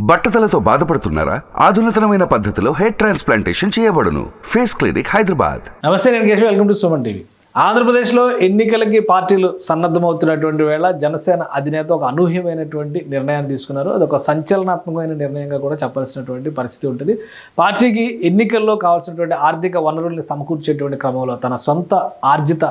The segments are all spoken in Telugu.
బట్టతలతో బాధపడుతున్నారా? ఆధునితనమైన పద్ధతిలో హెయిర్ ట్రాన్స్ప్లాంటేషన్ చేయబడును. Face clinic Hyderabad. నమస్తే నేను Keshav. Welcome to Suman TV. ఆంధ్రప్రదేశ్లో ఎన్నికలకి పార్టీలు సన్నద్ధమవుతున్నటువంటి వేళ జనసేన అధినేత ఒక అనూహ్యమైనటువంటి నిర్ణయాన్ని తీసుకున్నారు. అది ఒక సంచలనాత్మకమైన నిర్ణయంగా కూడా చెప్పాల్సినటువంటి పరిస్థితి ఉంటుంది. పార్టీకి ఎన్నికల్లో కావాల్సినటువంటి ఆర్థిక వనరుల్ని సమకూర్చేటువంటి క్రమంలో తన సొంత ఆర్జిత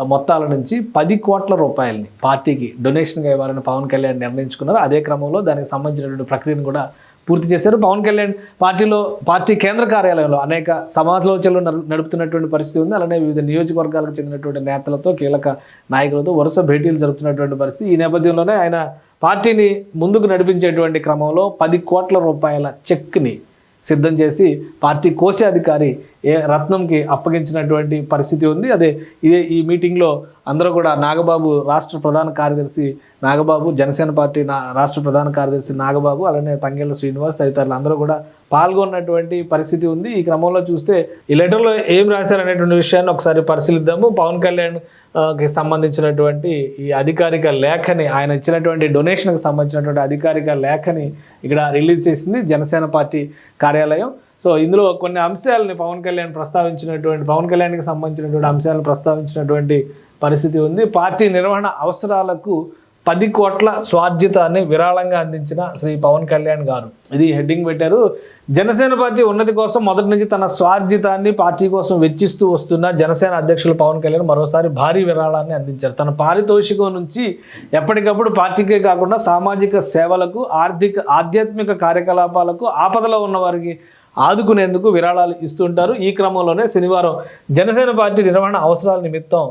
మొత్తాల నుంచి పది కోట్ల రూపాయలని పార్టీకి డొనేషన్గా ఇవ్వాలని పవన్ కళ్యాణ్ నిర్ణయించుకున్నారు. అదే క్రమంలో దానికి సంబంధించినటువంటి ప్రక్రియను కూడా పూర్తి చేశారు. పవన్ కళ్యాణ్ పార్టీలో పార్టీ కేంద్ర కార్యాలయంలో అనేక సమాలోచనలు నడు- నడుపుతున్నటువంటి పరిస్థితి ఉంది. అలానే వివిధ నియోజకవర్గాలకు చెందినటువంటి నేతలతో కీలక నాయకులతో వరుస భేటీలు జరుపుతున్నటువంటి పరిస్థితి ఈ నేపథ్యంలోనే ఆయన పార్టీని ముందుకు నడిపించేటువంటి క్రమంలో పది కోట్ల రూపాయల చెక్ని సిద్ధం చేసి పార్టీ కోశాధికారి ఏ రత్నంకి అప్పగించినటువంటి పరిస్థితి ఉంది. అదే ఇదే ఈ మీటింగ్లో అందరూ కూడా నాగబాబు రాష్ట్ర ప్రధాన కార్యదర్శి నాగబాబు జనసేన పార్టీ నా రాష్ట్ర ప్రధాన కార్యదర్శి నాగబాబు అలానే తంగెళ్ళ శ్రీనివాస్ తదితరులు అందరూ కూడా పాల్గొన్నటువంటి పరిస్థితి ఉంది. ఈ క్రమంలో చూస్తే ఈ లెటర్లో ఏం రాశారనేటువంటి విషయాన్ని ఒకసారి పరిశీలిద్దాము. పవన్ కళ్యాణ్ సంబంధించినటువంటి ఈ అధికారిక లేఖని ఆయన ఇచ్చినటువంటి డొనేషన్కి సంబంధించినటువంటి అధికారిక లేఖని ఇక్కడ రిలీజ్ చేసింది జనసేన పార్టీ కార్యాలయం. సో ఇందులో కొన్ని అంశాలని పవన్ కళ్యాణ్ ప్రస్తావించినటువంటి పవన్ కళ్యాణ్కి సంబంధించినటువంటి అంశాలను ప్రస్తావించినటువంటి పరిస్థితి ఉంది. పార్టీ నిర్వహణ అవసరాలకు పది కోట్ల స్వార్జితాన్ని విరాళంగా అందించిన శ్రీ పవన్ కళ్యాణ్ గారు. ఇది హెడ్డింగ్ పెట్టారు. జనసేన పార్టీ ఉన్నతి కోసం మొదటి నుంచి తన స్వార్జితాన్ని పార్టీ కోసం వెచ్చిస్తూ వస్తున్న జనసేన అధ్యక్షులు పవన్ కళ్యాణ్ మరోసారి భారీ విరాళాన్ని అందించారు. తన పారితోషికం నుంచి ఎప్పటికప్పుడు పార్టీకే కాకుండా సామాజిక సేవలకు ఆర్థిక ఆధ్యాత్మిక కార్యకలాపాలకు ఆపదలో ఉన్న వారికి ఆదుకునేందుకు విరాళాలు ఇస్తుంటారు. ఈ క్రమంలోనే శనివారం జనసేన పార్టీ నిర్వహణ అవసరాల నిమిత్తం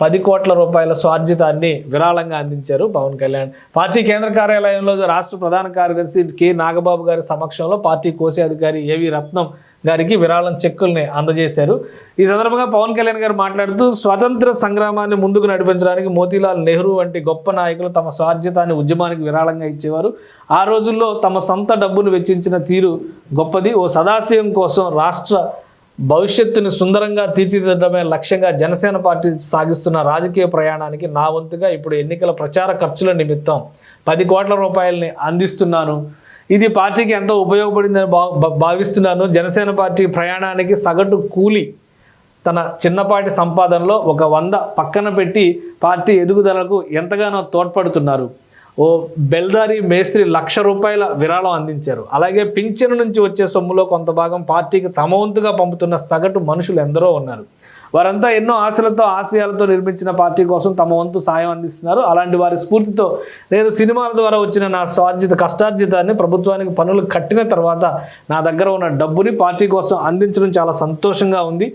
పది కోట్ల రూపాయల స్వార్జితాన్ని విరాళంగా అందించారు పవన్ కళ్యాణ్. పార్టీ కేంద్ర కార్యాలయంలో రాష్ట్ర ప్రధాన కార్యదర్శి కె నాగబాబు గారి సమక్షంలో పార్టీ కోశాధికారి ఏవి రత్నం గారికి విరాళం చెక్కుల్ని అందజేశారు. ఈ సందర్భంగా పవన్ కళ్యాణ్ గారు మాట్లాడుతూ స్వతంత్ర సంగ్రామాన్ని ముందుకు నడిపించడానికి మోతీలాల్ నెహ్రూ వంటి గొప్ప నాయకులు తమ స్వార్జితాన్ని ఉద్యమానికి విరాళంగా ఇచ్చేవారు. ఆ రోజుల్లో తమ సొంత డబ్బును వెచ్చించిన తీరు గొప్పది. ఓ సదాశయం కోసం రాష్ట్ర భవిష్యత్తుని సుందరంగా తీర్చిదిద్దడమే లక్ష్యంగా జనసేన పార్టీ సాగిస్తున్న రాజకీయ ప్రయాణానికి నా వంతుగా ఇప్పుడు ఎన్నికల ప్రచార ఖర్చుల నిమిత్తం పది కోట్ల రూపాయలని అందిస్తున్నాను. ఇది పార్టీకి ఎంతో ఉపయోగపడిందని భా- భా- భావిస్తున్నాను. జనసేన పార్టీ ప్రయాణానికి సగటు కూలి తన చిన్నపాటి సంపాదనలో ఒక వంద పక్కన పెట్టి పార్టీ ఎదుగుదలకు ఎంతగానో తోడ్పడుతున్నారు. ఓ బెల్దారి మేస్త్రి లక్ష రూపాయల విరాళం అందించారు. అలాగే పింఛను నుంచి వచ్చే సొమ్ములో కొంత భాగం పార్టీకి తమ వంతుగా పంపుతున్న సగటు మనుషులు ఎందరో ఉన్నారు. వారంతా ఎన్నో ఆశలతో ఆశయాలతో నిర్మించిన పార్టీ కోసం తమ వంతు సాయం అందిస్తున్నారు. అలాంటి వారి స్ఫూర్తితో నేను సినిమాల ద్వారా వచ్చిన నా స్వార్జిత కష్టార్జితాన్ని ప్రభుత్వానికి పనులు కట్టిన తర్వాత నా దగ్గర ఉన్న డబ్బుని పార్టీ కోసం అందించడం చాలా సంతోషంగా ఉంది.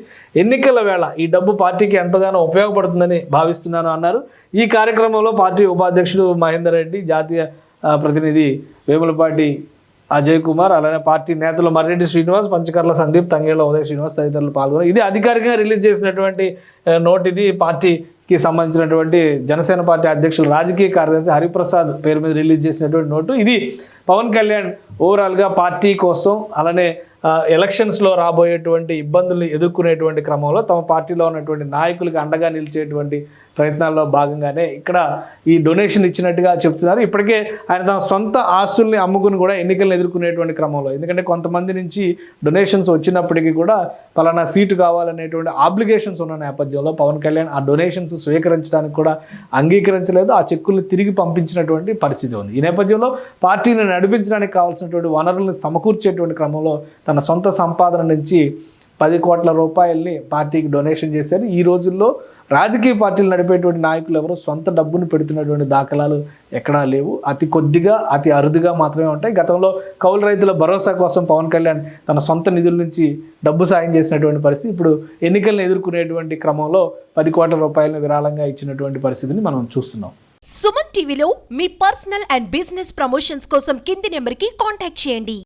ఎన్నికల వేళ ఈ డబ్బు పార్టీకి ఎంతగానో ఉపయోగపడుతుందని భావిస్తున్నాను అన్నారు. ఈ కార్యక్రమంలో పార్టీ ఉపాధ్యక్షుడు మహేందర్ రెడ్డి జాతీయ ప్రతినిధి వేములపాటి అజయ్ కుమార్ అలానే పార్టీ నేతలు మర్రెడ్డి శ్రీనివాస్ పంచకర్ల సందీప్ తంగేళ్ళ ఉదయ్ శ్రీనివాస్ తదితరులు పాల్గొన్నారు. ఇది అధికారికంగా రిలీజ్ చేసినటువంటి నోట్ ఇది. పార్టీకి సంబంధించినటువంటి జనసేన పార్టీ అధ్యక్షులు రాజకీయ కార్యదర్శి హరిప్రసాద్ పేరు మీద రిలీజ్ చేసినటువంటి నోటు. ఇది పవన్ కళ్యాణ్ ఓవరాల్గా పార్టీ కోసం అలానే ఎలక్షన్స్లో రాబోయేటువంటి ఇబ్బందులు ఎదుర్కొనేటువంటి క్రమంలో తమ పార్టీలో ఉన్నటువంటి నాయకులకు అండగా నిలిచేటువంటి ప్రయత్నాల్లో భాగంగానే ఇక్కడ ఈ డొనేషన్ ఇచ్చినట్టుగా చెప్తున్నారు. ఇప్పటికే ఆయన తన సొంత ఆస్తుల్ని అమ్ముకుని కూడా ఎన్నికలను ఎదుర్కొనేటువంటి క్రమంలో. ఎందుకంటే కొంతమంది నుంచి డొనేషన్స్ వచ్చినప్పటికీ కూడా పలానా సీటు కావాలనేటువంటి ఆబ్లిగేషన్స్ ఉన్న నేపథ్యంలో పవన్ కళ్యాణ్ ఆ డొనేషన్స్ స్వీకరించడానికి కూడా అంగీకరించలేదు. ఆ చెక్కుల్ని తిరిగి పంపించినటువంటి పరిస్థితి ఉంది. ఈ నేపథ్యంలో పార్టీని నడిపించడానికి కావాల్సినటువంటి వనరులను సమకూర్చేటువంటి క్రమంలో తన సొంత సంపాదన నుంచి పది కోట్ల రూపాయల్ని పార్టీకి డొనేషన్ చేశారు. ఈ రోజుల్లో రాజకీయ పార్టీలు నడిపేటువంటి నాయకులు ఎవరు సొంత డబ్బును పెడుతున్నటువంటి దాఖలాలు ఎక్కడా లేవు. అతి కొద్దిగా అతి అరుదుగా మాత్రమే ఉంటాయి. గతంలో కౌలు రైతుల భరోసా కోసం పవన్ కళ్యాణ్ తన సొంత నిధుల నుంచి డబ్బు సాయం చేసినటువంటి పరిస్థితి ఇప్పుడు ఎన్నికలను ఎదుర్కొనేటువంటి క్రమంలో పది కోట్ల రూపాయలను విరాళంగా ఇచ్చినటువంటి పరిస్థితిని మనం చూస్తున్నాం. సుమన్ టీవీలో మీ పర్సనల్ అండ్ బిజినెస్ ప్రమోషన్స్ కోసం కింది నెంబర్కి కాంటాక్ట్ చేయండి.